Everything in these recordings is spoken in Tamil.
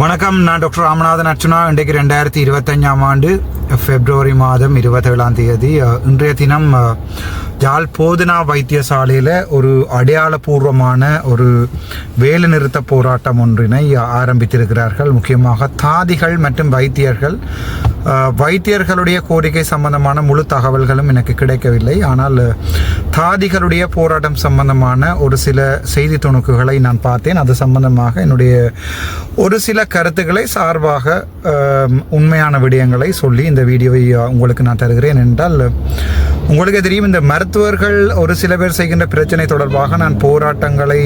வணக்கம் நான் டாக்டர் ராமநாதன் அர்ச்சுனா. இன்றைக்கு ரெண்டாயிரத்தி இருபத்தஞ்சாம் ஆண்டு பிப்ரவரி மாதம் இருபத்தேழாம் தேதி இன்றைய தினம் ஜால் யாழ் போதனா வைத்தியசாலையில் ஒரு அடையாளபூர்வமான ஒரு வேலை நிறுத்த போராட்டம் ஒன்றினை ஆரம்பித்திருக்கிறார்கள். முக்கியமாக தாதிகள் மற்றும் வைத்தியர்கள் வைத்தியர்களுடைய கோரிக்கை சம்பந்தமான முழு தகவல்களும் எனக்கு கிடைக்கவில்லை. ஆனால் தாதிகளுடைய போராட்டம் சம்பந்தமான ஒரு சில செய்தி துணுக்குகளை நான் பார்த்தேன். அது சம்பந்தமாக என்னுடைய ஒரு சில கருத்துக்களை சார்பாக உண்மையான விடயங்களை சொல்லி இந்த வீடியோவை உங்களுக்கு நான் தருகிறேன் என்றால் உங்களுக்கு தெரியும் இந்த மருத்துவர்கள் ஒரு சில பேர் செய்கின்ற பிரச்சனை தொடர்பாக நான் போராட்டங்களை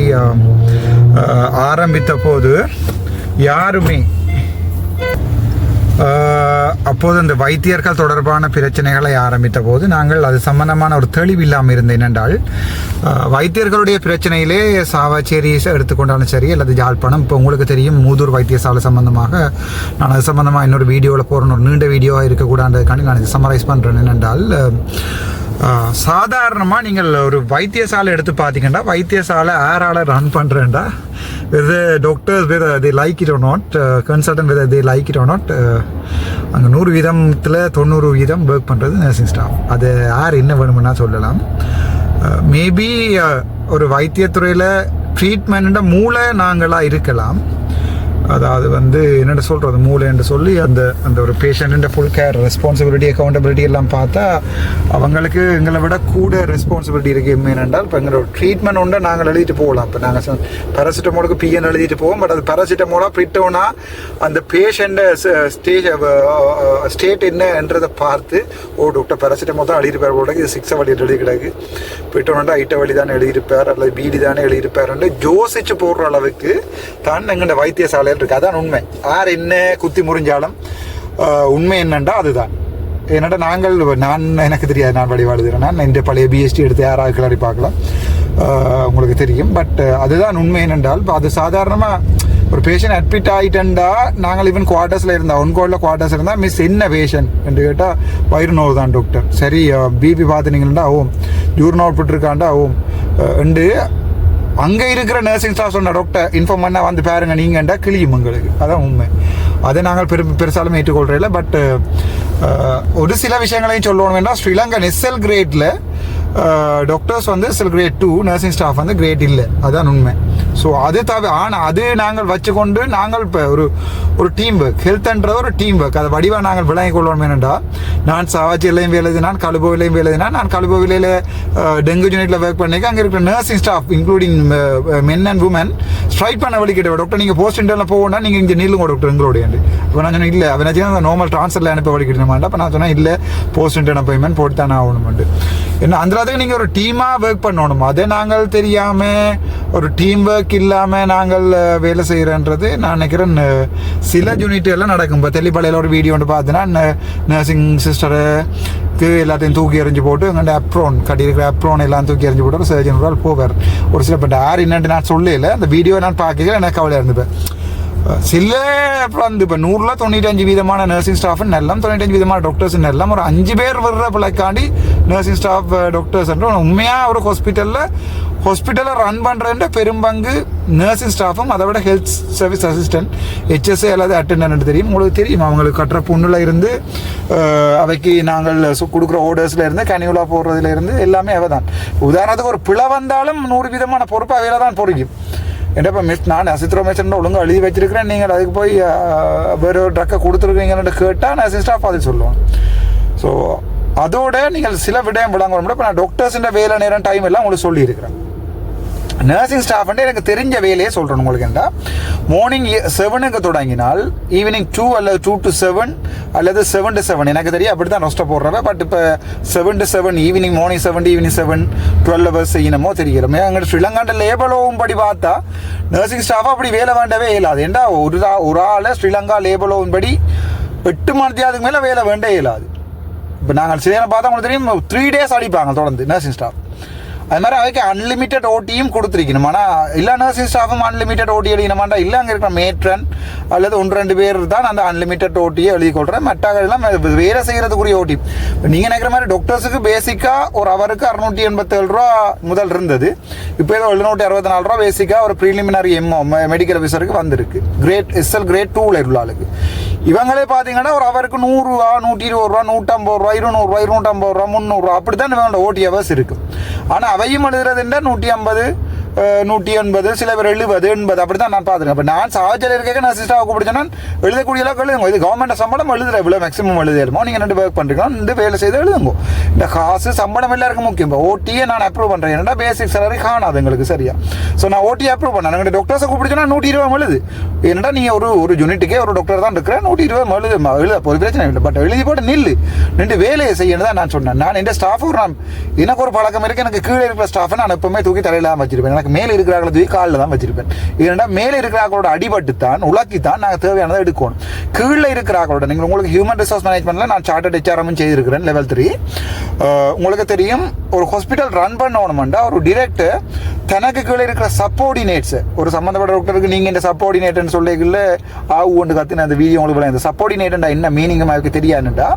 ஆரம்பித்த போது யாருமே அப்போது இந்த வைத்தியர்கள் தொடர்பான பிரச்சனைகளை ஆரம்பித்த போது நாங்கள் அது சம்பந்தமான ஒரு தெளிவு இல்லாமல் இருந்தேன். என்றால் வைத்தியர்களுடைய பிரச்சனையிலே சாவாச்சேரி எடுத்துக்கொண்டாலும் சரி அல்லது ஜாழ்ப்பாணம் இப்போ உங்களுக்கு தெரியும் மூதூர் வைத்தியசாலை சம்பந்தமாக நான் அது சம்பந்தமாக இன்னொரு வீடியோவில் போகிறேன் ஒரு நீண்ட வீடியோவாக இருக்கக்கூடாதுக்காண்டி நான் இது சம்மரைஸ் பண்ணுறேன் என்னென்றால் சாதாரணமாக நீங்கள் ஒரு வைத்தியசாலை எடுத்து பார்த்தீங்கன்னா வைத்தியசாலை யாரால run பண்ணுறேன்டா whether doctors whether they like it or not consultant whether they like it or not uh, அங்கே நூறு வீதத்தில் தொண்ணூறு வீதம் ஒர்க் பண்ணுறது நர்சிங் ஸ்டாஃப் அது யார் என்ன வேணும்னா சொல்லலாம். Uh, மேபி uh, ஒரு வைத்தியத்துறையில் ட்ரீட்மெண்ட்டாக மூளை நாங்களாக இருக்கலாம். அதாவது வந்து என்னென்ன சொல்கிறது மூளைன்னு சொல்லி அந்த அந்த ஒரு patient full care responsibility accountability எல்லாம் பார்த்தா அவங்களுக்கு எங்களை விட கூட ரெஸ்பான்சிபிலிட்டி இருக்குது என்னென்றால் இப்போ எங்களோட ட்ரீட்மெண்ட் உண்டு நாங்கள் எழுதிட்டு போகலாம். இப்போ நாங்கள் பேராசிட்டமோலுக்கு பிஎன் எழுதிட்டு போவோம். பட் அது பேராசிட்டமோலாக பிரிட்டோன்னா அந்த பேஷண்ட்டை ஸ்டேஜ் ஸ்டேட் என்னன்றதை பார்த்து ஓ டாக்டர் பேராசிட்டமோ தான் எழுதியிருப்பார் போல இது சிக்ஸை வழி எழுதி கிடக்கு. பிரிட்டோனா ஐட்ட வழி தானே எழுதியிருப்பார் அல்லது பீடி தானே எழுதியிருப்பாருன்னு யோசிச்சு போடுற அளவுக்கு தான் வைத்தியசாலை வைத்தியசாலையில் அதான் உண்மை. யார் என்ன குத்தி முறிஞ்சாலும் உண்மை என்னண்டா அதுதான். என்னடா நாங்கள் நான் எனக்கு தெரியாது நான் வழி வழிபாடுகிறேன் நான் இந்த பழைய பிஎஸ்டி எடுத்து யாராவது கிளறி பார்க்கலாம். உங்களுக்கு தெரியும். பட் அதுதான் உண்மை என்னென்றால் இப்போ அது சாதாரணமாக ஒரு பேஷண்ட் அட்மிட் ஆகிட்டா நாங்கள் ஈவன் குவார்ட்டர்ஸில் இருந்தால் ஒன் கோடில் குவார்ட்டர்ஸ் இருந்தால் மிஸ் என்ன பேஷண்ட் என்று கேட்டால் வயிறு நோவு தான் டாக்டர் சரி பிபி பார்த்துனீங்கன்னா ஓம் யூரின் நோட் போட்டிருக்காண்டா ஓம் ரெண்டு அங்கே இருக்கிற நர்சிங் ஸ்டாஃப் சொன்ன டாக்டர் இன்ஃபார்ம் பண்ண வந்து பாருங்க நீங்கண்டா கிளியும் உங்களுக்கு அதான் உண்மை. அதை நாங்கள் பெரு பெருசாலும் ஏற்றுக்கொள்கிறதில்ல பட் ஒரு சில விஷயங்களையும் சொல்லணும் வேண்டாம் ஸ்ரீலங்கன் எஸ்எல் கிரேட்டில் டாக்டர்ஸ் வந்து SL grade two nursing staff வந்து கிரேட் இல்லை. அதான் உண்மை. ஸோ அது தவிர ஆனால் அது நாங்கள் வச்சுக்கொண்டு நாங்கள் இப்போ ஒரு ஒரு டீம் ஒர்க் ஹெல்த்ன்றது ஒரு டீம் ஒர்க் அதை வடிவாக நாங்கள் விளங்கிக் கொள்வோம் என்னென்றா நான் சாவாச்சியிலையும் வேலை நான் கழுபோவிலையும் வேலை நான் கழுபோவிலையில் டெங்கு யூனிட்டில் ஒர்க் பண்ணிக்க அங்கே இருக்கிற nursing staff including men and women strike பண்ண வழிக்கிட்ட டாக்டர் நீங்கள் போஸ்ட் இன்டர்னில் போகணும்னா நீங்கள் இங்கே நீளும் டாக்டர் எங்களுடைய இப்போ நான் சொன்னேன் இல்லை அவன் அந்த நார்மல் ட்ரான்ஸ்ஃபரில் அனுப்ப வழிக்கிட்டமாட்டா அப்போ நான் சொன்னேன் இல்லை போஸ்ட் இன்டர்ன் அப்பாயின்மெண்ட் போட்டு தானே ஆகணும்ட்டு என்ன அந்த இடத்துக்கு நீங்கள் ஒரு டீமாக ஒர்க் பண்ணணும்? அதை நாங்கள் தெரியாமல் ஒரு டீம் ஒர்க் ஒர்க் இல்லாமல் நாங்கள் வேலை செய்கிறன்றது நான் நினைக்கிறேன் சில யூனிட் எல்லாம் நடக்கும். இப்போ தெளிப்பாளையில் ஒரு வீடியோ ஒன்று பார்த்தீங்கன்னா நர்சிங் சிஸ்டருக்கு எல்லாத்தையும் தூக்கி எறிஞ்சு போட்டு அங்கே அப்ரோன் கட்டியிருக்கிற அப்ரோன் எல்லாம் தூக்கி எறிஞ்சு போட்டு ஒரு சர்ஜன் போவார். ஒரு சில இப்போ யார் என்னன்ட்டு நான் சொல்லல அந்த வீடியோ நான் பார்க்கல எனக்கு கவலையாக இருந்துப்பேன் சில வந்து இப்போ நூறில் தொண்ணூற்றஞ்சு வீதமான நர்சிங் ஸ்டாஃப் எல்லாம் தொண்ணூற்றஞ்சு விதமான டாக்டர்ஸ் எல்லாம் ஒரு அஞ்சு பேர் வர்ற பிள்ளைக்காண்டி நர்சிங் ஸ்டாஃப் டாக்டர்ஸ் உண்மையாக ஒரு ஹாஸ்பிட்டலில் ஹாஸ்பிட்டலை ரன் பண்ணுறன்ற பெரும்பங்கு நர்சிங் ஸ்டாஃபும் அதை விட ஹெல்த் சர்வீஸ் அசிஸ்டன்ட் ஹெச்எஸ்ஏ அல்லது அட்டெண்டன்ட் தெரியும். உங்களுக்கு தெரியும் அவங்களுக்கு கட்டுற புண்ணில் இருந்து அவைக்கு நாங்கள் கொடுக்குற ஓர்டர்ஸில் இருந்து கனிவுலா போடுறதுல இருந்து எல்லாமே அவ தான் உதாரணத்துக்கு ஒரு பிழை வந்தாலும் நூறு விதமான பொறுப்பு அவையில தான் பொறிக்கும். என்னப்பா மிஸ் நான் அசித்ரோமேஷன் ஒழுங்கு எழுதி வச்சிருக்கிறேன் நீங்கள் அதுக்கு போய் வேறு ஒரு ட்ரக்கை கொடுத்துருக்கீங்கன்னு கேட்டால் நான் ஸ்டாஃப் அது சொல்லுவேன் ஸோ அதோட நீங்கள் சில விடயம் விளங்க இப்போ நான் டாக்டர்ஸின் வேலை நேரம் டைம் எல்லாம் உங்களுக்கு சொல்லியிருக்கிறேன் நர்சிங் ஸ்டாஃப் வந்து எனக்கு தெரிஞ்ச வேலையே சொல்கிறேன் உங்களுக்கு என்ன மார்னிங் செவனுக்கு தொடங்கினால் ஈவினிங் டூ அல்லது டூ டு செவன் அல்லது செவன் டு செவன் எனக்கு தெரியும் அப்படி தான் நஷ்டம் போடுறவ பட் இப்போ seven to seven evening morning seven evening seven twelve hours செய்யணுமோ தெரிகிறோமே அங்கே ஸ்ரீலங்காண்ட லேபலோவும் படி பார்த்தா நர்சிங் ஸ்டாஃப் அப்படி வேலை வேண்டவே இயலாது. ஏண்டா ஒரு ஒரு ஆளை ஸ்ரீலங்கா லேபலோவும் படி எட்டு மணித்தியாதுக்கு மேலே வேலை வேண்டே இயலாது. இப்போ நாங்கள் சில பார்த்தா உங்களுக்கு தெரியும் த்ரீ டேஸ் அடிப்பாங்க தொடர்ந்து நர்சிங் ஸ்டாஃப் அது மாதிரி அவைக்கு அன்லிமிட்டட் ஓட்டியும் கொடுத்துருக்கணும். ஆனால் எல்லா நர்சிங் ஸ்டாஃபும் அன்லிமிட்டட் ஓட்டி எழுதினமாட்டா இல்லை அங்கே இருக்கிற மேட்ரன் அல்லது ஒன்று ரெண்டு பேர் தான் அந்த அன்லிமிட்டட் ஓட்டியை எழுதி கொள்கிறேன் மற்ற வேலை செய்கிறதுக்குரிய ஓட்டி நீங்கள் நினைக்கிற மாதிரி டாக்டர்ஸுக்கு பேசிக்காக ஒரு அவருக்கு அறுநூற்றி எண்பத்தேழு ரூபா முதல் இருந்தது. இப்போ ஏதோ எழுநூற்றி அறுபத்தி நாலு ரூபா பேசிக்காக ஒரு ப்ரீலிமினரி எம்ஓ மெடிக்கல் ஆஃபீஸருக்கு வந்திருக்கு. கிரேட் எஸ்எல் கிரேட் டூவில் உள்ள ஆளுக்கு. இவங்களே பார்த்தீங்கன்னா ஒரு அவருக்கு நூறுரூவா நூற்றி இருபது ரூபா நூற்றம்பது ரூபா இருநூறுவா இருநூற்றம்பது ரூபா முந்நூறுரூவா அப்படி தான் இவங்களோட ஓட்டி அவர்ஸ் இருக்கும் ஆனால் அவையும் எழுதுறதுன்னா நூற்றி ஐம்பது நூற்றி எண்பது சில பேர் எழுபது எண்பது அப்படி தான் நான் பார்த்துருக்கேன். இப்போ நான் சாவச்சல் இருக்க நான் சிஸ்டாவை கூப்பிடுச்சேன்னா எழுதக்கூடிய அளவுக்கு எழுதுங்க. இது கவர்மெண்ட் சம்பளம் எழுதுற இவ்வளோ மேக்ஸிமம் எழுதிடுமோ நீங்கள் ரெண்டு ஒர்க் பண்ணுறீங்க ரெண்டு வேலை செய்து எழுதுங்க. இந்த காசு சம்பளம் எல்லாருக்கும் முக்கியம். இப்போ ஓட்டியை நான் அப்ரூவ் பண்ணுறேன் ஏன்னா பேசிக் சேலரி காணாது எங்களுக்கு சரியா. ஸோ நான் ஓட்டி அப்ரூவ் பண்ணேன். எங்கள் டாக்டர்ஸை கூப்பிடுச்சோன்னா நூற்றி இருபது எழுது. என்னடா நீங்கள் ஒரு ஒரு யூனிட்டுக்கே ஒரு டாக்டர் தான் இருக்கிறேன் நூற்றி இருபது எழுது எழுத ஒரு பிரச்சனை இல்லை. பட் எழுதி போட்டு நில்லு. நின்று வேலையை செய்யணும் தான் நான் சொன்னேன். நான் என் ஸ்டாஃபும் நான் எனக்கு ஒரு பழக்கம் இருக்கு. எனக்கு கீழே இருக்கிற ஸ்டாஃபை நான் எப்பவுமே தூக்கி தலையில வச்சிருப்பேன். எனக்கு மேலே இருக்கிறாங்கள தூக்கி காலில் தான் வச்சிருப்பேன். ஏன்னா மேலே இருக்கிறார்களோட அடிபட்டு தான் உலக்கி தான் நாங்கள் தேவையானதை எடுக்கணும். கீழே இருக்கிறார்களோட நீங்கள் உங்களுக்கு ஹியூமன் ரிசோர்ஸ் மேனேஜ்மெண்ட்டில் நான் சார்ட்டட் ஹெச்ஆர்எம் செய்திருக்கிறேன் லெவல் த்ரீ உங்களுக்கு தெரியும் ஒரு ஹாஸ்பிட்டல் ரன் பண்ணணுமெண்டா ஒரு டிரெக்டர் தனக்கு கீழே இருக்கிற சப்போர்டினேட்ஸ் ஒரு சம்மந்தப்பட்ட டாக்டருக்கு நீங்கள் இந்த சப்போர்டினேட்னு சொல்லிக்கல ஆவு ஒன்று கற்றுன அந்த வீடியோ உங்களுக்கு இந்த சப்போர்டினேட்டா என்ன மீனிங்கமாக அவருக்கு தெரியாதுண்டா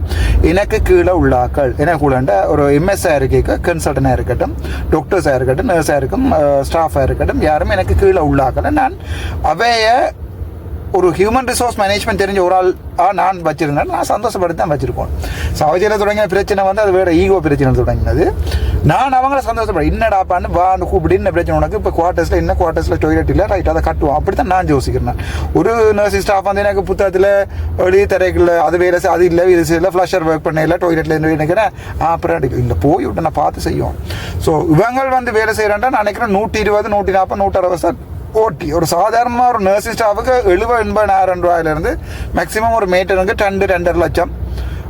எனக்கு கீழே உள்ளாக்கள் எனக்கு உள்ளாண்ட ஒரு எம்எஸ்ஆர் இருக்க கன்சல்டனாக இருக்கட்டும் டாக்டர்ஸாக இருக்கட்டும் நர்ஸாக இருக்கும் ஸ்டாஃபாக இருக்கட்டும் யாரும் எனக்கு கீழே உள்ளாக்கலை நான் அவைய ஒரு ஹியூமன் ரிசோர்ஸ் மேனேஜ்மெண்ட் தெரிஞ்ச ஒரு ஆள் ஆ நான் வச்சிருந்தேன். நான் சந்தோஷப்படுத்தி தான் வச்சிருக்கோம். சவஜியில் தொடங்கின பிரச்சனை வந்து அது வேற ஈகோ பிரச்சனை தொடங்கினது. நான் அவங்கள சந்தோஷப்படுறேன் என்னடாப்பான்னு வான்னு கூப்பிட்டு என்ன பிரச்சனை உனக்கு? இப்போ குவார்ட்டர்ஸில் என்ன குவார்ட்டர்ஸில் டொய்லெட் இல்லை? ரைட் அதை கட்டுவோம். அப்படி தான் நான் யோசிக்கிறேன் ஒரு நர்சிங் ஸ்டாஃப் வந்து எனக்கு புத்தகத்தில் வெளியே தரைக்குள்ள அது வேலை அது இல்லை இது இல்லை ஃப்ளஷர் ஒர்க் பண்ண இல்லை டொய்லெட்டில் நினைக்கிறேன். அப்புறம் அடிக்க இல்லை போய் விட்டு நான் பார்த்து செய்யும் ஸோ இவங்கள் வந்து வேலை செய்கிறான்டா நான் நினைக்கிறேன் நூற்றி இருபது நூற்றி நாற்பது நூற்றி அறுபது சார் ஓட்டி ஒரு சாதாரணமாக ஒரு நர்சிங் ஸ்டாஃபுக்கு எழுபது எண்பதாயிரம் ரூபாயிலேருந்து மேக்ஸிமம் ஒரு மேட்டனுக்கு ரெண்டு ரெண்டரை லட்சம்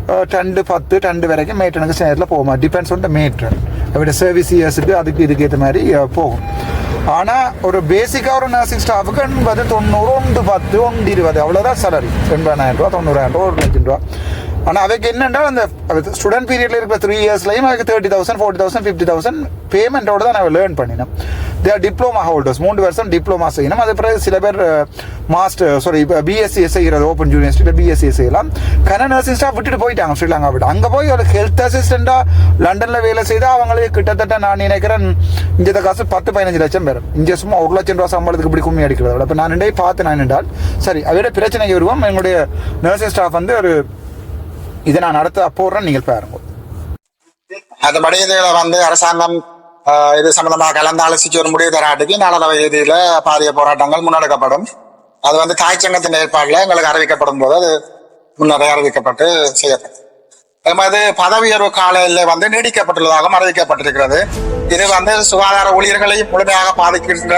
டண்டு ரெண்டு பத்து ரெண்டு வரைக்கும் மேட்டனுக்கு நேரத்தில் போகுமா டிபெண்ட்ஸ் ஆன் த மேட்ரன் அவருடைய சர்வீஸ் இயர்ஸுக்கு அதுக்கு இதுக்கு ஏற்ற மாதிரி போகும் ஆனால் ஒரு பேசிக்காக ஒரு நர்சிங் ஸ்டாஃபுக்கு எண்பது தொண்ணூறு ஒன்று பத்து ஒன்று இருபது அவ்வளோதான் சேலரி எண்பதாயிரம் ரூபா தொண்ணூறாயிரம் ரூபா ஒரு லட்சம் ரூபா ஆனால் அதுக்கு என்னென்னா அந்த ஸ்டூடெண்ட் பீரியடில் இருக்கிற த்ரீ இயர்ஸ்லையும் அதுக்கு thirty thousand forty thousand fifty thousand பேமெண்ட்டோட தான் நான் லேர்ன் பண்ணினேன் தேர் டிப்ளமா ஹோல்டர்ஸ் மூணு வருஷம் டிப்ளமா செய்யணும். அது பிறகு சில பேர் மாஸ்டர் சாரி இப்போ பிஎஸ்சி செய்கிறது ஓப்பன் யூனிவர்சிட்டியில் பிஎஸ்சி செய்யலாம். கன நர்சிங் ஸ்டாஃப் விட்டுட்டு போயிட்டாங்க ஸ்ரீலங்கா விட்டு. அங்கே போய் ஒரு ஹெல்த் அசிஸ்டண்ட்டாக லண்டனில் வேலை செய்தால் அவங்களுக்கு கிட்டத்தட்ட நான் நினைக்கிறேன் இந்த காசு பத்து பதினஞ்சு லட்சம் பேரும் இங்கே சும்மா ஒரு லட்சம் ரூபா சம்பளத்துக்கு இப்படி கும்மி அடிக்கிறத. விட இப்போ நான் ரெண்டே பார்த்து நான் என்றால் சரி அவருடைய பிரச்சனைக்கு வருவோம். எங்களுடைய நர்சிங் ஸ்டாஃப் வந்து ஒரு இதை நான் நடத்த போடுறேன் நீங்கள் பாருங்க. அந்த இதுல வந்து அரசாங்கம் இது சம்பந்தமாக கலந்து ஆலோசிச்சு ஒரு முடிவு தராட்டுக்கு நாளளவு இறுதியில பாரிய போராட்டங்கள் முன்னெடுக்கப்படும். அது வந்து தாய்ச்சங்கத்தின் ஏற்பாடுல எங்களுக்கு அறிவிக்கப்படும் போது அது முன்னரே அறிவிக்கப்பட்டு செய்யப்படும். எமது பதவி உயர்வு காலையில வந்து நீடிக்கப்பட்டுள்ளதாகவும் அறிவிக்கப்பட்டிருக்கிறது. இது வந்து சுகாதார ஊழியர்களை முழுமையாக பாதிக்கின்ற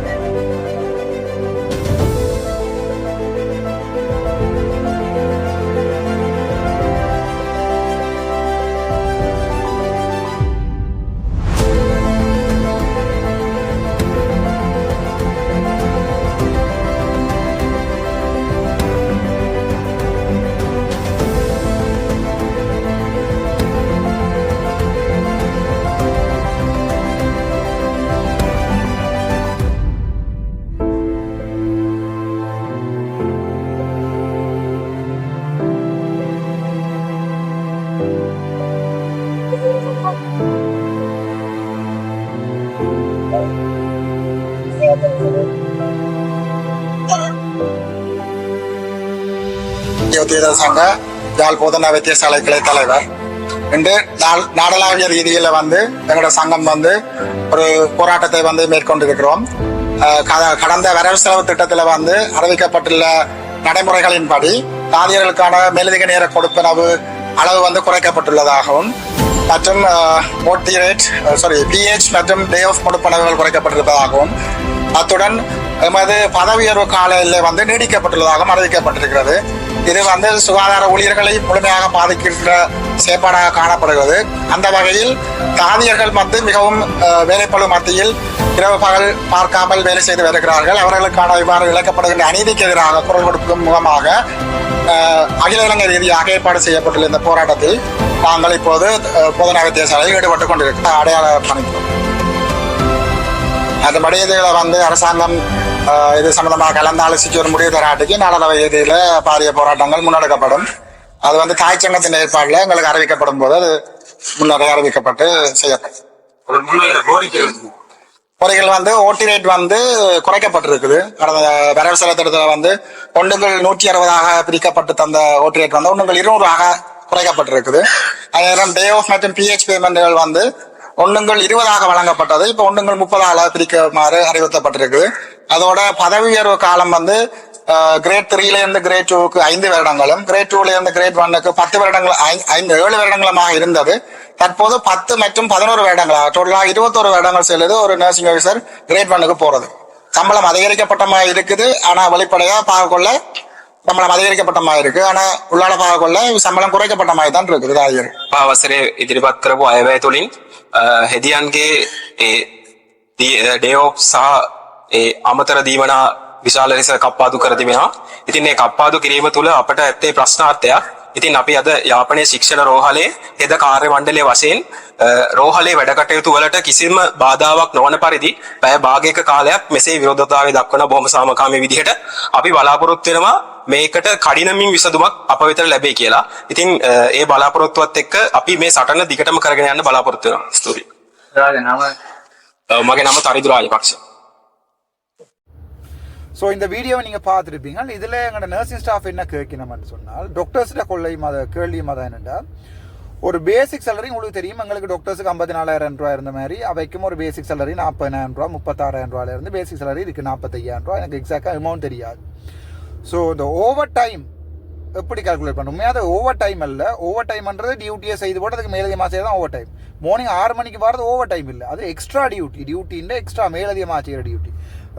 உத்தியோக சங்க யாழ் போதனா வைத்தியசாலை கிளை தலைவர். இன்று நாள் நாடளாவிய ரீதியில வந்து எங்களோட சங்கம் வந்து ஒரு போராட்டத்தை வந்து மேற்கொண்டிருக்கிறோம். இருக்கிறோம் கட- கடந்த வரவு செலவு திட்டத்தில் வந்து அறிவிக்கப்பட்டுள்ள நடைமுறைகளின்படி தாதியர்களுக்கான மேலதிக நேர கொடுப்பனவு அளவு வந்து குறைக்கப்பட்டுள்ளதாகவும் மற்றும் ஓட்டி ரேட் சாரி பிஹெச் மற்றும் டே ஆஃப் கொடுப்பனவுகள் குறைக்கப்பட்டிருப்பதாகவும் அத்துடன் எமது பதவி உயர்வு காலையில் வந்து நீடிக்கப்பட்டுள்ளதாகவும் அறிவிக்கப்பட்டிருக்கிறது. இது வந்து சுகாதார ஊழியர்களை முழுமையாக பாதிக்கின்ற செயற்பாடாக காணப்படுகிறது. அந்த வகையில் தாதியர்கள் வந்து மிகவும் வேலைப்பழு வேலைப்பளு மத்தியில் இரவு பகல் பார்க்காமல் வேலை செய்து வருகிறார்கள். அவர்களுக்கான இவ்வாறு இழக்கப்படுகின்ற அநீதிக்கு எதிராக குரல் கொடுக்கும் முகமாக அகில இலங்கை ரீதியாக ஏற்பாடு செய்யப்பட்டுள்ள இந்த போராட்டத்தில் நாங்கள் இப்போது அஹ், பொதுநல ஈடுபட்டுக் கொண்டிருக்கிறோம். அடையாள பணிக்கிறோம் அந்த மடியதுகளை வந்து அரசாங்கம் இது சம்பந்தமாக கலந்தாலோசிச்சு ஒரு முடிவு தராட்டிக்கு நாளவை ரீதியில பாரிய போராட்டங்கள் முன்னெடுக்கப்படும். அது வந்து தாய் சங்கத்தின் ஏற்பாடுல எங்களுக்கு அறிவிக்கப்படும் போது அது முன்னரே அறிவிக்கப்பட்டு செய்யப்படும். குறைகள் வந்து ஓட்டி ரேட் வந்து குறைக்கப்பட்டிருக்குது. கடந்த வரவு செலவு திட்டத்தில் வந்து ஒன்றுங்கள் நூற்றி அறுபதாக பிரிக்கப்பட்டு தந்த ஓட்டி ரேட் வந்து ஒன்றுங்கள் இருநூறாக குறைக்கப்பட்டிருக்குது. அதே நேரம் டே ஆஃப் மற்றும் பிஹெச் பேமெண்ட்கள் வந்து ஒன்றுங்கள் இருபதாக வழங்கப்பட்டது. இப்போ ஒன்றுங்கள் முப்பதாக பிரிக்குமாறு அறிவுறுத்தப்பட்டிருக்குது. அதோட பதவி உயர்வு காலம் வந்து கிரேட் த்ரீல இருந்து கிரேட் டூக்கு ஐந்து வருடங்களும் கிரேட் டூல இருந்து கிரேட் ஒன்னுக்கு பத்து வருடங்கள் ஐ- ஐந்து ஏழு வருடங்களுமாக இருந்தது. தற்போது பத்து மற்றும் பதினோரு வருடங்களாக டோட்டலாக இருபத்தோரு வருடங்கள் செல்லுது ஒரு நர்சிங் ஆஃபீஸர் கிரேட் ஒன்னுக்கு போறது. சம்பளம் அதிகரிக்கப்பட்டமாக இருக்குது ஆனால் வெளிப்படையாக பார்க்கொள்ள சம்பளம் அதிகரிக்கப்பட்ட மாதிரி இருக்கு ஆனா உள்ளால பார்க்கொள்ள சம்பளம் குறைக்கப்பட்ட மாதிரி தான் இருக்குது தாதியர் අවසරය ඉදිරිපත් කරපු අයවැය තුළින් අ, හෙදියන්ගේ ඒ ඩේෝප් සහ ඒ අමතර දීමනා විශාල ලෙස කප්පාදු කර තිබෙනවා ඉතින් ඒ කප්පාදු කිරීම තුළ අපට ඇත්තේ ප්‍රශ්නාර්ථයක් ඉතින් අපි අද යාපනය ශික්ෂණ රෝහලේ හෙද කාර්ය මණ්ඩලය වශයෙන් අ, රෝහලේ වැඩකටයුතු වලට කිසිම බාධාවක් නොවන පරිදි පැය භාගයක කාලයක් මෙසේ විරෝධතාවය දක්වන බොහොම සාමකාමී විදිහට අපි බලාපොරොත්තු වෙනවා මේකට කඩිනමින් විසඳුමක් අප වෙතට ලැබේ කියලා. ඉතින් අ, ඒ බලාපොරොත්තුවත් එක්ක අපි මේ සටන දිගටම කරගෙන යන්න බලාපොරොත්තු වෙනවා. ස්තුතියි. අ, මගේ නම තරිදු රාජපක්ෂ. ஸோ இந்த வீடியோவை நீங்கள் பார்த்துருப்பீங்க இதில் எங்களோட நர்சிங் ஸ்டாஃப் என்ன கேட்கணும்னு சொன்னால் டாக்டர்ஸ்ட கொள்ளையும் அதை கேள்வியும் அதை என்னென்னா ஒரு பேசிக் சேலரி உங்களுக்கு தெரியும் எங்களுக்கு டாக்டர்ஸுக்கு ஐம்பத்தி நாலாயிரம் ரூபா இருந்த மாதிரி அவைக்கும் ஒரு பேசிக் சேலரி நாற்பதாயிரம் ரூபா முப்பத்தாறாயிரம் ரூபாயில இருந்து பேசிக் சேலரி இருக்குது நாற்பத்தையாயிரம் ரூபா எனக்கு எக்ஸாக்டாக அமௌண்ட் தெரியாது ஸோ இந்த ஓவர் டைம் எப்படி கால்குலேட் பண்ணணும் உண்மையாக அது ஓவர் டைம் இல்லை ஓவர் டைம்ன்றது டியூட்டியை செய்து போட்டு அதுக்கு மேலதிகமாக செய்ய தான் ஓவர் டைம் மார்னிங் ஆறு மணிக்கு வரது ஓவர் டைம் இல்லை. அது எக்ஸ்ட்ரா டியூட்டி டியூட்டின்ற எக்ஸ்ட்ரா மேலதிகமாக செய்கிற டியூட்டி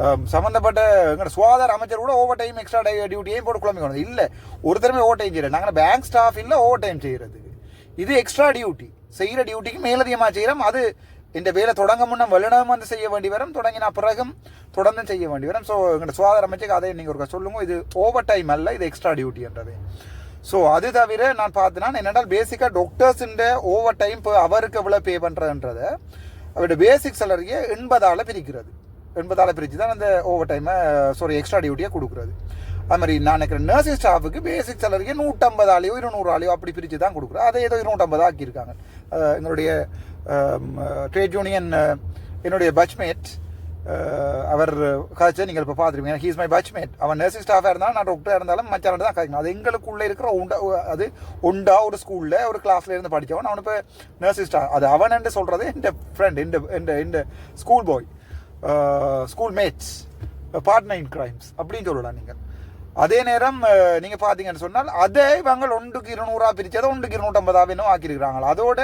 um, சம்மந்தப்பட்ட எங்களோட சுகாதார அமைச்சர் கூட ஓவர் டைம் எக்ஸ்ட்ரா டியூட்டியையும் போட்டு குழம்பிக்கணும் இல்லை ஒருத்தருமே ஓவர் டைம் செய்யறது நாங்கள் பேங்க் ஸ்டாஃப் இல்லை ஓவர் டைம் செய்கிறதுக்கு இது எக்ஸ்ட்ரா டியூட்டி செய்கிற டியூட்டிக்கு மேலதிகமாக செய்கிறோம் அது இந்த வேலை தொடங்க முன்ன வெளிநாம வந்து செய்ய வேண்டி வரும் தொடங்கின பிறகும் தொடர்ந்து செய்ய வேண்டி வரும். ஸோ எங்களோட சுகாதார அமைச்சுக்கு அதை நீங்கள் ஒரு சொல்லுங்க. இது ஓவர் டைம் அல்ல இது எக்ஸ்ட்ரா டியூட்டின்றது ஸோ அது தவிர நான் பார்த்தேன்னா என்னென்னால் பேசிக்காக டாக்டர்ஸுன்ற ஓவர் டைம் இப்போ அவருக்கு எவ்வளோ பே பண்ணுறதுன்றதை அவருடைய பேசிக் சேலரியை எண்பதால் பிரிக்கிறது. எண்பதால் பிரித்து தான் அந்த ஓவர் டைமை சாரி எக்ஸ்ட்ரா டியூட்டியை கொடுக்குறது. அது மாதிரி நான் நினைக்கிறேன் நர்சிங் ஸ்டாஃபுக்கு பேசிக் சேலரியை நூற்றம்பதாலேயோ இருநூறாலையோ அப்படி பிரித்து தான் கொடுக்குறோம். அதை ஏதோ இருநூற்றம்பதாக ஆக்கியிருக்காங்க எங்களுடைய Um, uh, trade union uh, என்னுடைய பட்ச்மேட் uh, அவர் கதைச்சு நீங்கள் இப்போ பார்த்துருப்பீங்க. ஹீஸ் மை பட்ச்மேட் அவன் நர்சிங் ஸ்டாஃபாக இருந்தாலும் நான் டாக்டராக இருந்தாலும் மச்சான் தான் கதைக்கணும் அது எங்களுக்குள்ளே இருக்கிற உண்டா அது உண்டா ஒரு ஸ்கூலில் ஒரு கிளாஸில் இருந்து படித்தவன் அவன் இப்போ நர்சிங் ஸ்டாஃப் அது அவன் என்று சொல்கிறது என் ஃப்ரெண்ட் இந்த இந்த என் school boy school mates partner in crimes அப்படின்னு சொல்லலாம் நீங்கள். அதே நேரம் நீங்கள் பார்த்தீங்கன்னு சொன்னால் அதை இவங்க ஒன்றுக்கு இருநூறா அதை ஒன்றுக்கு இருநூற்றம்பதாவேனும் ஆக்கியிருக்கிறாங்க. அதோட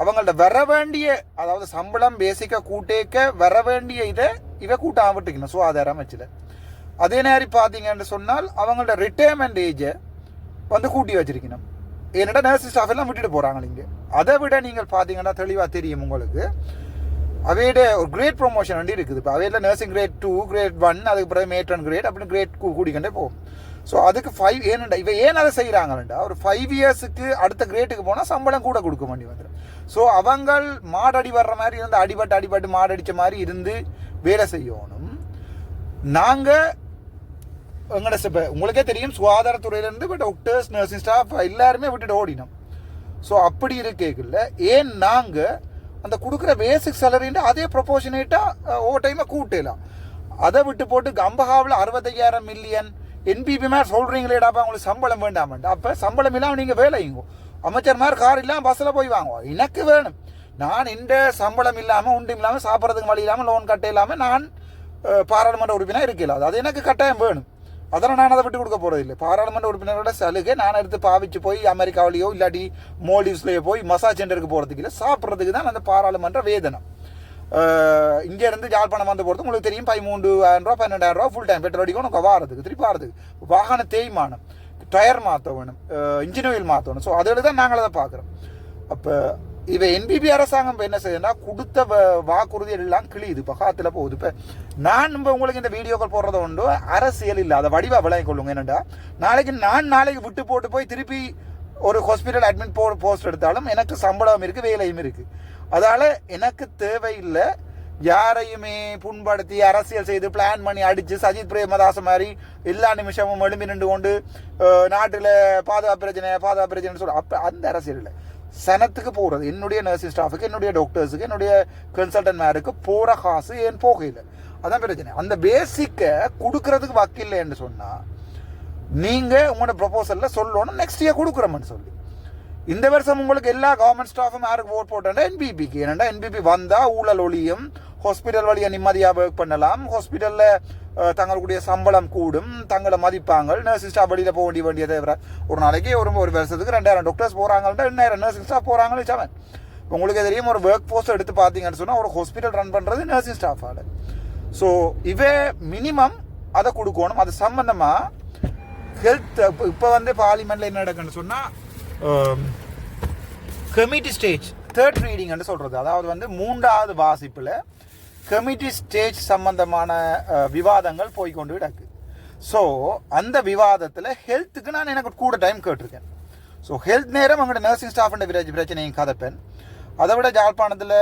அவங்கள்ட்ட வர வேண்டிய அதாவது சம்பளம் பேசிக்காக கூட்டேக்க வர வேண்டிய இதை இவ கூட்டாம விட்டுக்கணும். சுகாதார அமைச்சில் அதே நேரம் பார்த்தீங்கன்னு சொன்னால் அவங்களோட ரிட்டையர்மெண்ட் ஏஜை வந்து கூட்டி வச்சிருக்கணும். ஏன்னா நர்சிங் ஸ்டாஃப் எல்லாம் விட்டுட்டு போகிறாங்க நீங்கள் அதை விட நீங்கள் பார்த்தீங்கன்னா தெளிவாக தெரியும் உங்களுக்கு. அவையோட ஒரு கிரேட் ப்ரொமோஷன் வண்டி இருக்குது. இப்போ அவையில் nursing grade two grade one அதுக்கு பிறகு மேட்ரன் கிரேட் அப்படின்னு கிரேட் கூடிக்கொண்டே போகும். ஸோ அதுக்கு ஃபைவ் ஏனண்டா இவன் ஏன் அதை செய்கிறாங்கண்டா ஒரு ஃபைவ் இயர்ஸுக்கு அடுத்த கிரேட்டுக்கு போனால் சம்பளம் கூட கொடுக்க வேண்டி வந்துடும் ஸோ அவங்கள் மாடடி வர்ற மாதிரி இருந்து அடிபட்டு அடிபட்டு மாடடித்த மாதிரி இருந்து வேலை செய்யணும். நாங்கள் எங்களோட இப்போ உங்களுக்கே தெரியும் சுகாதாரத்துறையிலேருந்து இப்போ டாக்டர்ஸ் நர்சிங் ஸ்டாஃப் எல்லாருமே விட்டுட்டு ஓடினோம். ஸோ அப்படி இருக்கேக்குள்ள ஏன் நாங்கள் அந்த கொடுக்குற பேசிக் சேலரின் அதே ப்ரொபோஷனேட்டாக ஓ டைமை கூட்டலாம். அதை விட்டு போட்டு கம்பஹாவில் அறுபத்தையாயிரம் மில்லியன் என்பிபி மாதிரி சொல்கிறீங்களேடாப்பா உங்களுக்கு சம்பளம் வேண்டாமண்டா அப்போ சம்பளம் இல்லாமல் நீங்கள் வேலையுங்க. அமைச்சர் மாதிரி கார் இல்லாமல் பஸ்ஸில் போய் வாங்குவோம் எனக்கு வேணும். நான் இந்த சம்பளம் இல்லாமல் உண்டும் இல்லாமல் சாப்பிட்றதுக்கு வழி இல்லாமல் லோன் கட்ட இல்லாமல் நான் பாராளுமன்ற உறுப்பினர் இருக்கல அது எனக்கு கட்டாயம் வேணும். அதெல்லாம் நான் அதை விட்டு கொடுக்க போகிறது இல்லை பாராளுமன்ற உறுப்பினரோட சலுகை நான் எடுத்து பாவிச்சு போய் அமெரிக்காவிலேயோ இல்லாட்டி மோல்டிவ்ஸ்லேயோ போய் மசாஜ் சென்டருக்கு போகிறதுக்கு இல்லை சாப்பிட்றதுக்கு தான் அந்த பாராளுமன்ற வேதனம். இங்கேருந்து ஜாழ்ப்பாணம் வந்து போகிறது உங்களுக்கு தெரியும் பதிமூன்றாயிரம் ரூபா பன்னெண்டாயிரம் ரூபா ஃபுல் டைம் பெட்ரோல் அடிக்கும் உனக்கு வாரதுக்கு திருப்பி வாரதுக்கு வாகன தேய்மானம் டயர் மாற்ற வேணும் இன்ஜின் ஆயில் மாற்றணும் ஸோ அதில் தான் நாங்கள் அதை பார்க்குறோம். அப்போ இப்போ என்பிபி அரசாங்கம் இப்போ என்ன செய்யுதுன்னா கொடுத்த வ- வாக்குறுதி எல்லாம் கிழியுது. இப்போ காத்தில் போகுது. இப்போ நான் இப்போ உங்களுக்கு இந்த வீடியோக்கள் போடுறத உண்டு. அரசியல் இல்லை. அதை வடிவாக விளங்கி கொள்ளுங்க. என்னென்னா நாளைக்கு நான் நாளைக்கு விட்டு போட்டு போய் திருப்பி ஒரு ஹாஸ்பிட்டல் அட்மிட் போ போஸ்ட் எடுத்தாலும் எனக்கு சம்பளம் இருக்குது வேலையும் இருக்குது அதால எனக்கு தேவையில்லை. யாரையுமே புண்படுத்தி அரசியல் செய்து பிளான் பண்ணி அடிச்சு சஜித் பிரேமதாச மாதிரி எல்லா நிமிஷமும் எழும்பி நின்று கொண்டு நாட்டில் பாதுகாப்பு பிரச்சனை பாதுகாப்பு பிரச்சனை சொல்ல அப்போ அந்த அரசியல் இல்லை. சனத்துக்கு போகிறது என்னுடைய நர்சிங் ஸ்டாஃபுக்கு என்னுடைய டாக்டர்ஸுக்கு என்னுடைய கன்சல்டன்ட்மாருக்கு போகிற காசு ஏன் போகையில்? அதான் பிரச்சனை. அந்த பேசிக்கை கொடுக்கறதுக்கு வக்கில்லைன்னு சொன்னால் நீங்கள் உங்களோட ப்ரொபோசலில் சொல்லணும் நெக்ஸ்ட் இயர் கொடுக்குறோம்னு சொல்லி. இந்த வருஷம் உங்களுக்கு எல்லா கவர்மெண்ட் ஸ்டாஃபும் யாருக்கு ஓட் போட்டா என்பிபிக்கு ஏன்னா என்பிபி வந்தால் ஊழல் ஒளியும் ஹாஸ்பிட்டல் வழியாக நிம்மதியாக ஒர்க் பண்ணலாம். ஹாஸ்பிட்டலில் தங்களுடைய சம்பளம் கூடும். தங்களை மதிப்பாங்க. நர்சிங் ஸ்டாஃப் வெளியில் போக வேண்டிய வேண்டிய தவிர ஒரு நாளைக்கு ஒரு ஒரு வருஷத்துக்கு ரெண்டாயிரம் டாக்டர்ஸ் போகிறாங்கள்ட்ட ரெண்டாயிரம் நர்சிங் ஸ்டாஃப் போகிறாங்கன்னு வச்சாவன் உங்களுக்கு தெரியும் ஒரு ஒர்க் போஸ்ட் எடுத்து பார்த்தீங்கன்னு சொன்னால் ஒரு ஹாஸ்பிட்டல் ரன் பண்ணுறது நர்சிங் ஸ்டாஃபால் ஸோ இவே மினிமம் அதை கொடுக்கணும். அது சம்மந்தமாக ஹெல்த் இப்போ வந்து பார்லிமெண்ட்டில் என்ன நடக்குன்னு சொன்னால் கமிட்டி ஸ்டேஜ் தேர்ட் ரீடிங்னு சொல்கிறது அதாவது வந்து மூன்றாவது வாசிப்பில் கமிட்டி ஸ்டேஜ் சம்பந்தமான விவாதங்கள் போய்க்கொண்டு கிடக்கு. ஸோ அந்த விவாதத்தில் ஹெல்த்துக்கு நான் எனக்கு கூட டைம் கேட்டிருக்கேன். ஸோ ஹெல்த் நேரம் அங்கே நர்சிங் ஸ்டாஃப்ன்ற பிரச்சனையும் கதைப்பேன். அதை விட ஜாழ்ப்பாணத்தில்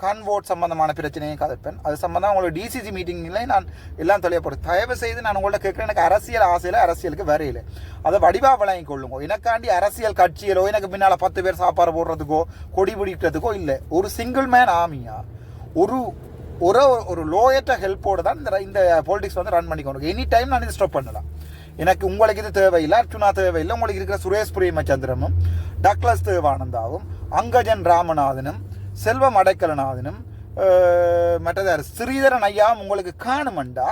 கான்வோட் சம்பந்தமான பிரச்சனையும் கதைப்பேன். அது சம்பந்தம் உங்களோட டிசிசி மீட்டிங்கில் நான் எல்லாம் தெளிவப்படுறேன் தயவு செய்து நான் உங்கள்ட்ட கேட்குறேன். எனக்கு அரசியல் ஆசையில் அரசியலுக்கு வரையில அதை வடிவா வழங்கி கொள்ளுங்க. எனக்காண்டி அரசியல் கட்சியிலோ எனக்கு பின்னால் பத்து பேர் சாப்பாடு போடுறதுக்கோ கொடி பிடிக்கிறதுக்கோ இல்லை. ஒரு சிங்கிள் மேன் ஆமியா ஒரு ஒரு ஒரு லோயற்ற ஹெல்ப்போடு தான் இந்த இந்த பொலிட்டிக்ஸ் வந்து ரன் பண்ணிக்கணும் எனி டைம் நான் இதை ஸ்டாப் பண்ணலாம். எனக்கு உங்களுக்கு இது தேவையில்லை அர்ச்சுனா தேவையில்லை உங்களுக்கு இருக்கிற சுரேஷ் பிரேமச்சந்திரனும் டக்ளஸ் தேவானந்தாவும் அங்கஜன் ராமநாதனும் செல்வம் அடைக்கலநாதனும் மற்றதார் ஸ்ரீதரன் ஐயாவும் உங்களுக்கு காணுமெண்டா?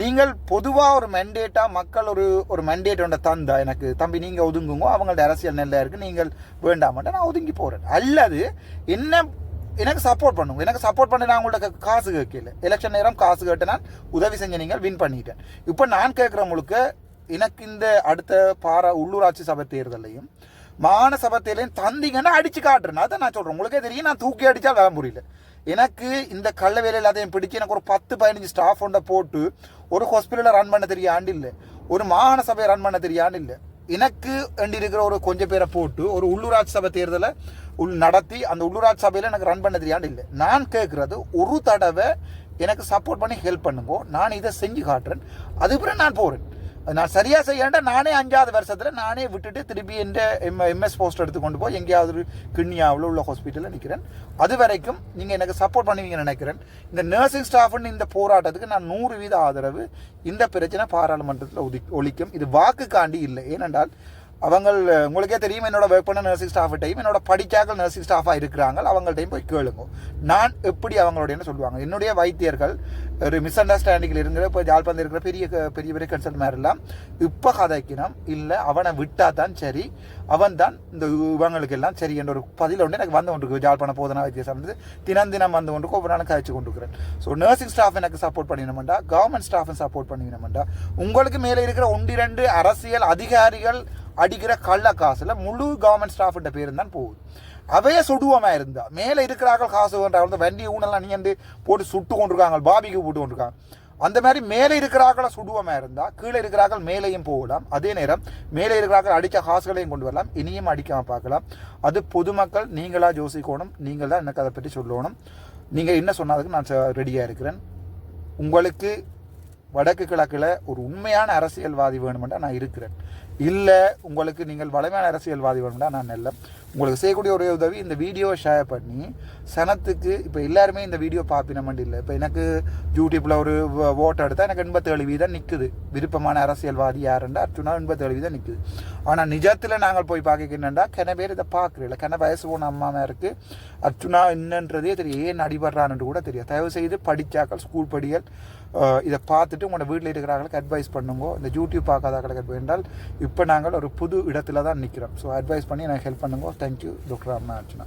நீங்கள் பொதுவாக ஒரு மெண்டேட்டாக மக்கள் ஒரு ஒரு மெண்டேட் ஒன்றை தந்தா எனக்கு தம்பி நீங்கள் ஒதுங்குங்க அவங்கள்ட்ட அரசியல் நெல்லை இருக்குது நீங்கள் வேண்டாமட்டா நான் ஒதுங்கி போகிறேன் அல்லது என்ன எனக்கு சப்போர்ட் பண்ணுங்க. எனக்கு சப்போர்ட் பண்ணி நான் உங்கள்ட்ட காசு கேட்கல. எலெக்ஷன் நேரம் காசு கேட்டு நான் உதவி செஞ்ச நீங்கள் வின் பண்ணிட்டேன். இப்போ நான் கேட்குற முழுக்க எனக்கு இந்த அடுத்த பாரா உள்ளூராட்சி சபை தேர்தலையும் மாகாண சபை அடிச்சு காட்டுறேன். அதை நான் சொல்கிறேன் உங்களுக்கே தெரியும் நான் தூக்கி அடிச்சா வேலை முடியல. எனக்கு இந்த கள்ள வேலையில் அதையும் பிடிச்சி எனக்கு ஒரு பத்து பதினஞ்சு ஸ்டாஃப் ஒன்றை போட்டு ஒரு ஹாஸ்பிட்டலில் ரன் பண்ண தெரிய ஆண்டு இல்லை. ஒரு மாகாண சபையை ரன் பண்ண தெரிய ஆண்டு இல்லை. எனக்கு வேண்டி இருக்கிற ஒரு கொஞ்சம் பேரை போட்டு ஒரு உள்ளூராட்சி சபை தேர்தலை உள் நடத்தி அந்த உள்ளூராட்சி சபையில் எனக்கு ரன் பண்ண தெரியாண்டு இல்லை. நான் கேட்குறது ஒரு தடவை எனக்கு சப்போர்ட் பண்ணி ஹெல்ப் பண்ணுங்க. நான் இதை செஞ்சு காட்டுறேன். அதுக்கப்புறம் நான் போகிறேன் நான் சரியாக செய்யாண்டா நானே அஞ்சாவது வருஷத்தில் நானே விட்டுட்டு திருப்பி என்ற எம் எம்எஸ் போஸ்ட் எடுத்து கொண்டு போய் எங்கேயாவது ஒரு கிண்ணியாவில் உள்ள ஹாஸ்பிட்டலில் நிற்கிறேன் அது வரைக்கும் நீங்கள் எனக்கு சப்போர்ட் பண்ணுவீங்கன்னு நினைக்கிறேன். இந்த நர்சிங் ஸ்டாஃப்னு இந்த போராட்டத்துக்கு நான் நூறு வீத ஆதரவு இந்த பிரச்சனை பாராளுமன்றத்தில் ஒதி ஒழிக்கும். இது வாக்குக்காண்டி இல்லை. ஏனென்றால் அவங்கள் உங்களுக்கே தெரியும் என்னோட ஒர்க் பண்ண நர்சிங் ஸ்டாஃப்டையும் என்னோட படிச்சாக்கள் நர்சிங் ஸ்டாஃபாக இருக்கிறாங்க. அவங்கள்ட்டையும் போய் கேளுங்க. நான் எப்படி அவங்களோட சொல்லுவாங்க. என்னுடைய வைத்தியர்கள் ஒரு மிஸ் அண்டர்ஸ்டாண்டிங்கில் இருக்கிற இப்போ ஜாழ்ப்பாணத்தில் இருக்கிற பெரிய பெரிய பெரிய கன்சல்ட் மாதிரிலாம் இப்போ கதைக்கணும். இல்லை அவனை விட்டா தான் சரி. அவன் தான் இந்த இவங்களுக்கு எல்லாம் சரி என்ற ஒரு பதில் ஒன்று எனக்கு வந்து கொண்டு ஜாழ்ப்பாண போதனா வைத்தியம் வந்து தினம் தினம் வந்து கொண்டு ஒவ்வொரு நாளும் கொண்டு இருக்கிறேன் ஸோ நர்சிங் ஸ்டாஃப் எனக்கு சப்போர்ட் பண்ணிடணுமெண்டா கவர்மெண்ட் ஸ்டாஃபும் சப்போர்ட் பண்ணிடணுமெண்டா உங்களுக்கு மேலே இருக்கிற ஒன்று இரண்டு அரசியல் அதிகாரிகள் அடிக்கிற கள்ள காசில் முழு கவர்மெண்ட் ஸ்டாஃப்கிட்ட பேர் தான் போகுது. அவையே சுடுவோமா இருந்தா மேலே இருக்கிறார்கள் காசு வேண்டாம் வண்டி ஊனெல்லாம் நீண்டு போட்டு சுட்டு கொண்டிருக்காங்க பாபிக்கு போட்டு கொண்டிருக்காங்க. அந்த மாதிரி மேலே இருக்கிறார்களை சுடுவமாக இருந்தா கீழே இருக்கிறார்கள் மேலேயும் போகலாம். அதே நேரம் மேலே இருக்கிறார்கள் அடித்த காசுகளையும் கொண்டு வரலாம் இனியும் அடிக்காமல் பார்க்கலாம். அது பொதுமக்கள் நீங்களா யோசிக்கணும் நீங்கள் தான் எனக்கு அதை பற்றி சொல்லணும். நீங்கள் என்ன சொன்னதுக்கு நான் ரெடியாக இருக்கிறேன். உங்களுக்கு வடக்கு கிழக்கில் ஒரு உண்மையான அரசியல்வாதி வேணுமெண்டா நான் இருக்கிறேன். இல்லை உங்களுக்கு நீங்கள் வலிமையான அரசியல்வாதி வேணும்னா நான் இல்லை. உங்களுக்கு செய்யக்கூடிய ஒரே உதவி இந்த வீடியோவை ஷேர் பண்ணி சனத்துக்கு இப்போ எல்லாருமே இந்த வீடியோ பார்ப்பினமெண்ட் இல்லை. இப்போ எனக்கு யூடியூப்பில் ஒரு ஓட்டை எடுத்தால் எனக்கு எண்பத்தேழு வீதம் நிற்குது விருப்பமான அரசியல்வாதி யாருண்டா அர்ச்சுனா எண்பத்தேழு வீதம் நிற்குது ஆனால் நிஜத்தில் நாங்கள் போய் பார்க்க என்னண்டா கன பேர் இதை பார்க்குறீங்கள கன வயசு போன அம்மா இருக்குது அர்ச்சுனா என்னன்றதே தெரியும் ஏன் அடிபடுறான்னு கூட தெரியும் தயவு செய்து படித்தாக்கள் ஸ்கூல் படிகள் இதை பார்த்துட்டு உங்களோட வீட்டில் இருக்கிறாங்களுக்கு அட்வைஸ் பண்ணுங்க. இந்த யூடியூப் பார்க்காதாக்களுக்கு என்றால் இப்போ நாங்கள் ஒரு புது இடத்துல தான் நிற்கிறோம். ஸோ அட்வைஸ் பண்ணி எனக்கு ஹெல்ப் பண்ணுங்க. தேங்க்யூ டாக்டர் அம்மா அர்ச்சனா.